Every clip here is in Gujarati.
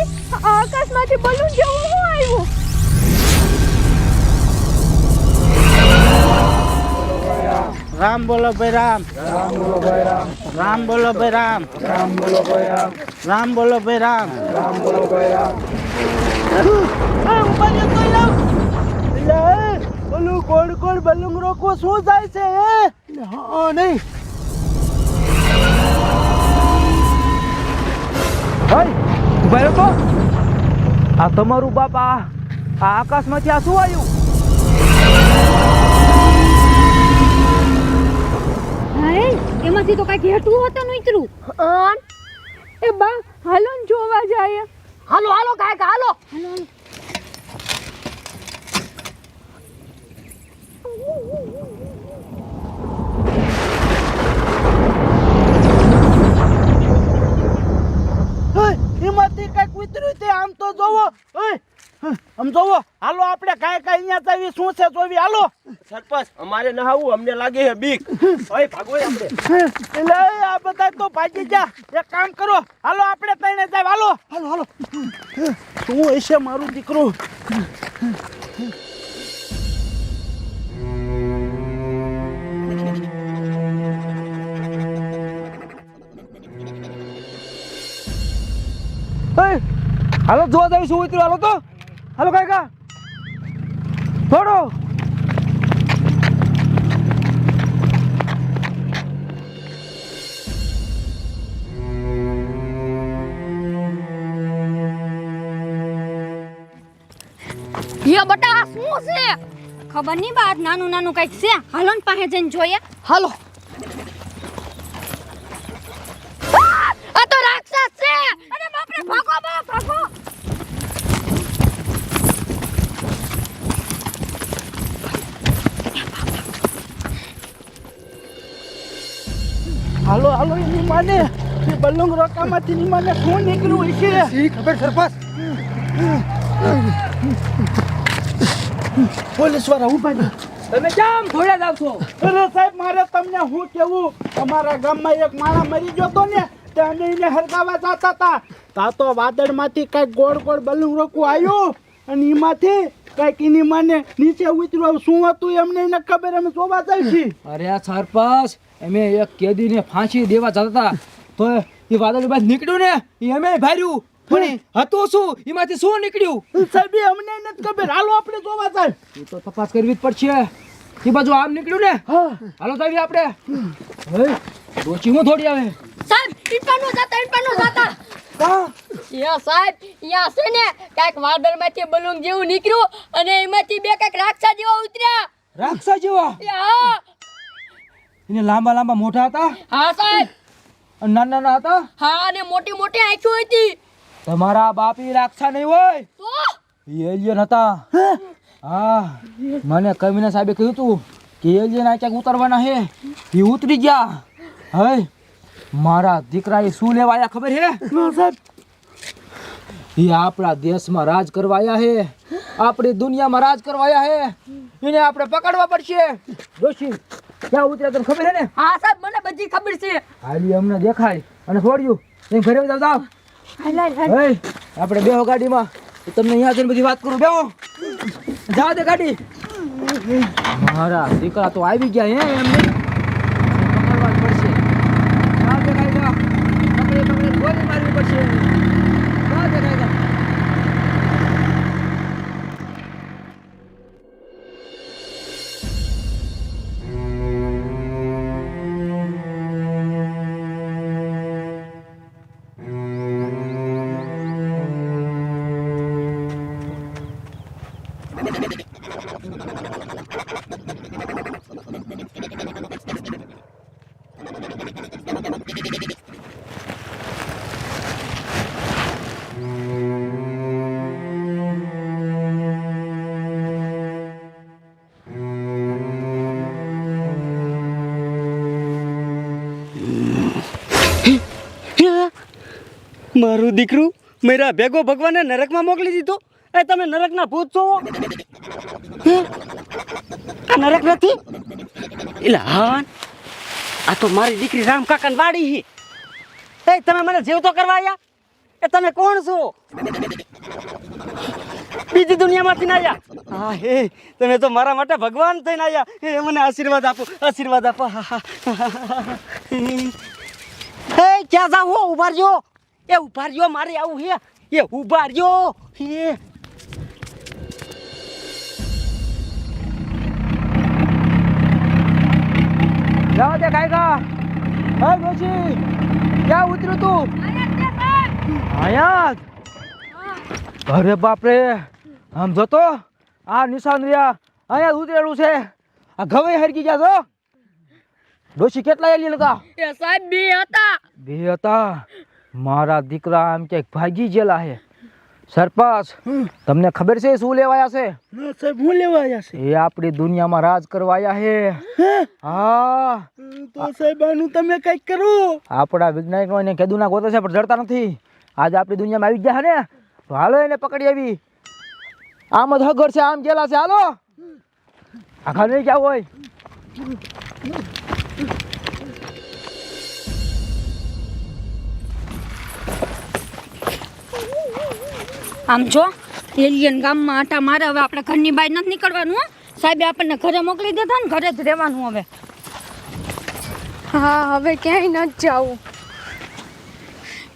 નથી આકાશમાંથી બલૂન જેવું હું આવ્યું? રામ બોલો ભાઈ રામ. રામ બોલો ભાઈ રામ. રામ બોલો ભાઈ રામ. રામ બોલો ભાઈ રામ રામ બોલો ભાઈ રામ રામ બોલો ભાઈ રામ ઓલું ગોળ ગોળ બલૂન રોકવું શું થાય છે એ હા નહીં. ભાઈ ઊભા રહ્યો આ તમારું બાપ આ આ આકાશમાંથી આ શું આવ્યું? એમાંથી તો કાંઈક ઘેટું હતું ને ઉતરું એ બા હાલો ને જોવા જાય હાલો હાલો કાંઈક હાલો હાલો. આમ જોવો હાલો આપણે કાંઈ કાંઈ અહીંયા જાવી શું છે જોવી? હાલો. સરપંચ અમારે નહાવું અમને લાગે છે બીક. ઓય ભાગો આપણે. એટલે આ બધા તો ભાગી જા એક કામ કરો હાલો આપણે તઈને જાય. હાલો. હાલો હાલો. શું હશે મારું દીકરું? હાલો જોવા જાવ શું ઉતર્યું. હાલો તો. હાલો કાકા. થોડો યે બટા આ શું છે? ખબર નહીં બા નાનું નાનું કંઈક છે? હાલો ને પાસે જઈને જોઈએ. હાલો. માને એ બલૂંગ રોકામાંથી ની માને શું નીકળ્યું હશે? સી ખબર સરપાસ. પોલીસવાળા ઊભા છે. તમે કેમ ઘોડા જાવ છો. અરે સાહેબ મારે તમને હું કેવું? અમારા ગામમાં એક માણસ મરી ગયો તો ને તે અમે એને હરગાવા જતા હતા. તા તો વાદળમાંથી કાંઈક ગોળ ગોળ બલૂન રોકવું આવ્યું અને એમાંથી કાંઈક એની માને નીચે ઉતર્યું શું હતું એમને એને ખબર અમે જોવા જાય છે અરે આ સરપંચ અમે એક કેદીને ફાંસી દેવા જતા હતા. તો એ વાદળ બાદ નીકળ્યું ને એ અમે ભાર્યું. પણ હતું શું? એમાંથી શું નીકળ્યું? સાહેબ અમને નથી ખબર. હાલો આપણે જોવા જાય. એ તો તપાસ કરવી જ પડશે. એ બાજુ આમ નીકળ્યું ને? હા. હાલો તો આપણે. હવે ડોચી થોડી આવે. સાહેબ જાતા જાતા. હા. યા સાહેબ યા છે ને કાંઈક વાદળમાંથી બલૂન જેવું નીકળ્યું અને એમાંથી બે કાંઈક રાક્ષસ જેવા ઉતર્યા. રાક્ષસ જેવા યા. એને લાંબા લાંબા મોઢા હતા? હા સાહેબ. અને નાના નાના હતા? હા અને મોટી મોટી આંખો હતી. તમારા બાપી રાક્ષસ નહીં હોય? તો એ એલિયન હતા. હા? મને કમીના સાહેબે કહ્યું તું કે એલિયન આ ક્યાંક ઉતરવાના હે? એ ઉતરી ગયા. હવે મારા દીકરાએ શું લેવા આયા ખબર હે? ના સાહેબ. એ આપણા દેશમાં રાજ કરવા આયા હે. આપણી દુનિયામાં રાજ કરવાયા હે. એને આપણે પકડવા પડશે. જોશી ક્યાં ઉતર્યા તને ખબર હે ને? હા સાહેબ મને બધી ખબર છે. હાલી અમને દેખાય અને છોડ્યું એમ ઘરે જાવ જાવ આપણે બેહો ગાડીમાં. તમને અહીંયા જઈને બધી વાત કરું. બેહો. જાવ દે ગાડી. મારા દીકરા તો આવી ગયા હે એમને. પકડવા પડશે. જાવ દે ગાડીમાં. પકડી પકડી ગોળી મારવી પડશે. મારું દીકરું મેરા ભેગો ભગવાને નરકમાં મોકલી દીધો. એ તમે નરકના ભૂત છો આ નરક નથી? એટલે હા આ તો મારી દીકરી રામ કાકાની વાડી હી. એ તમે મને જીવતો કરવા આવ્યા એ તમે કોણ છો? બીજી દુનિયામાંથી ના આવ્યા હા, હે, તમે તો મારા માટે ભગવાન થઈને આવ્યા હે, મને આશીર્વાદ આપો આશીર્વાદ આપો. હા હા, હે ક્યાં જાવ ઊભા રહ્યો. એ ઊભા રહ્યો મારે આવું હે. એ ઊભા રહ્યો. હે. જાઓ દે કાયગા હે ડોશી ક્યાં ઉતર્યું તું? આયા અરે બાપ રે આમ જોતો આ નિશાન રહ્યા. અહીંયા ઉતરેલું છે. આ ઘવે હરકી ગયા છો? ડોશી કેટલા એલી લગા એ સાહેબ બે હતા. બે હતા? મારા દીકરા આમ ક્યાંક ભાગી ગયેલા છે સરપંચ તમને ખબર છે શું લેવાયા છે? ના સાહેબ હું લેવા છે? એ આપણી દુનિયામાં રાજ કરવાયા હે. છે હા. તો સાહેબ આનું તમે કંઈક કરો. આપણા વૈજ્ઞાનિકો એને કેદુના ગોતે છે પણ જડતા નથી. આજે આપણી દુનિયામાં આવી ગયા ને? તો હાલો એને પકડી આવી. આમ જ હગર છે આમ ગયેલા છે. હાલો. આખા નહીં ક્યાં હોય. આમ જો એલિયન ગામમાં આટા મારે હવે આપણે ઘરની બહાર નથી નીકળવાનું હો. સાહેબે આપણને ઘરે મોકલી દેતા ને ઘરે જ રહેવાનું હવે. હા હવે ક્યાંય નથી જવું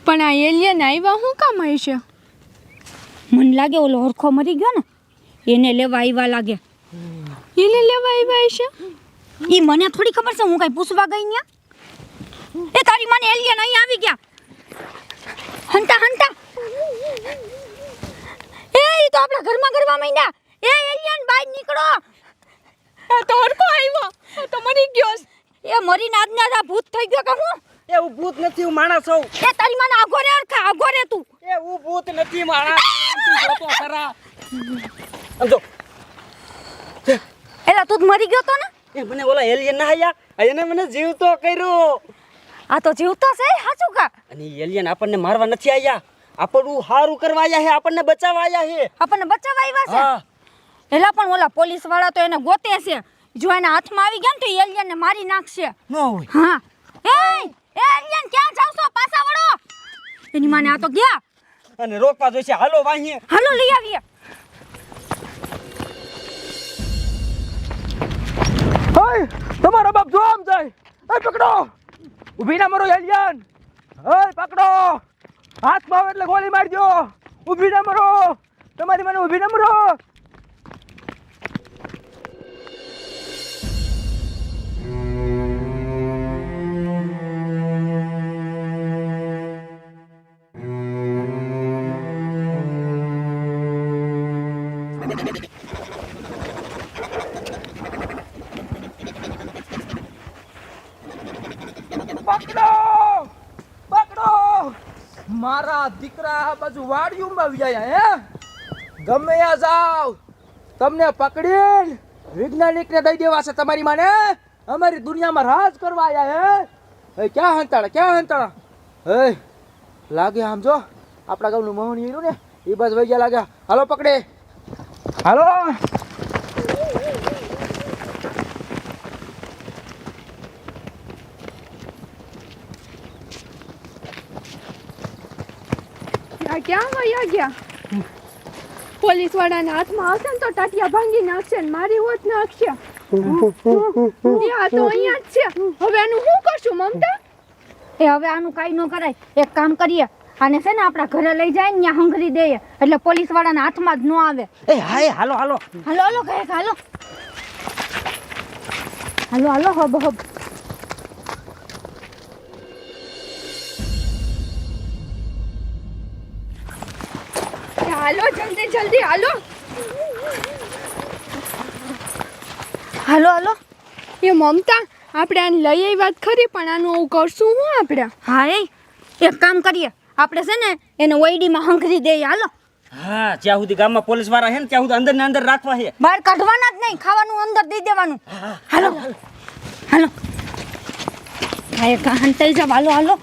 પણ આ એલિયન આવ્યા શું કામ હશે મને લાગે ઓલો હરખો મરી ગયો ને એને લેવા આવ્યા લાગે. એને લેવા આવ્યા હશે એ મને થોડી ખબર છે હું કઈ પૂછવા ગઈ ને એ તારી મને એલિયન અહીં આવી ગયા. હંતા હંતા. તો આપણા ઘરમાં ગરવા માંડ્યા. એ એલિયન બહાર નીકળો. આ તો હરકો આવ્યો. આ તો મરી ગયો. એ મરીને આજના આ ભૂત થઈ ગયો કે હું? એ હું ભૂત નથી હું માણસ છું એ તારી મને આગો રે અરખા આગો રે તું. એ હું ભૂત નથી માણસ. તું જોતો ખરા. સમજો એલા તું મરી ગયો તો ને? એ મને ઓલા એલિયન ના આયા. એને મને જીવતો કર્યો. આ તો જીવતો છે સાચું કા? અને એલિયન આપણને મારવા નથી આયા. આપણું હારું કરવા આવ્યા હે આપણને બચાવવા આયા હે. આપણને બચાવવા આવ્યા છે? હા. એલા પણ ઓલા પોલીસવાળા તો એને ગોતે છે. જો એના હાથમાં આવી ગયા ને તો એલિયન ને મારી નાખશે. ન હોય. હા. એ એ એલિયન ક્યાં જાવ છો? પાછા વળો. એની માને આ તો ગયા. અને રોકવા જોઈશે. હાલો વાહીએ હાલો લઈ આવીએ. ઓય તમારો બાપ જો આમ જાય. એ પકડો. ઊભી ના મરો એલિયન. ઓય પકડો. હાથમાં આવે એટલે ગોળી મારજો. ઊભી ના મરો. તમારી મને ઊભી ના મરો. મારા દીકરા આ બાજુ વાડિયુંમાં આવી જાય હે? ગમે આ જાવ તમને પકડીને વૈજ્ઞાનિકને દઈ દેવા છે તમારી માને. અમારી દુનિયામાં રાજ કરવા આવ્યા હે? હે, ક્યાં હંતાડા ક્યાં હંતાડા હે, લાગે આમ જો, આપણા ગામનું હીરું ને એ બસ વહી લાગ્યા. હાલો, પકડે. હાલો. ક્યાં વયા ગયા? પોલીસ વાળાના હાથમાં આવશે ને તો ટાટિયા ભાંગી નાખશે ને મારી હોત નાખશે. એ તો અહીંયા જ છે. હવે એનું શું કરશું મમતા? એ હવે આનું કાંઈ ન કરાય. એક કામ કરીએ. આને છે ને આપણા ઘરે લઈ જાય ને ત્યાં હંગરી દઈએ. એટલે પોલીસ વાળાના હાથમાં જ ન આવે. એ હાય હાલો હાલો. હાલો હાલો કહે હાલો. હાલો હાલો હબ હબ. હાલો જલ્દી જલ્દી હાલો. હાલો હાલો. એ મમતા આપણે આને લઈ આવી વાત ખરી પણ આનું આવું કરશું હું આપણે? હા એ. એક કામ કરીએ. આપણે છે ને એને ઓઈડીમાં હંકરી દઈએ. હાલો. હા જ્યાં સુધી ગામમાં પોલીસવાળા છે ને ત્યાં સુધી અંદર ને અંદર રાખવા છે. બહાર કાઢવાના જ નહીં ખાવાનું અંદર દઈ દેવાનું. હાલો. હાલો. હા એક હંતાઈ જાવ હાલો હાલો.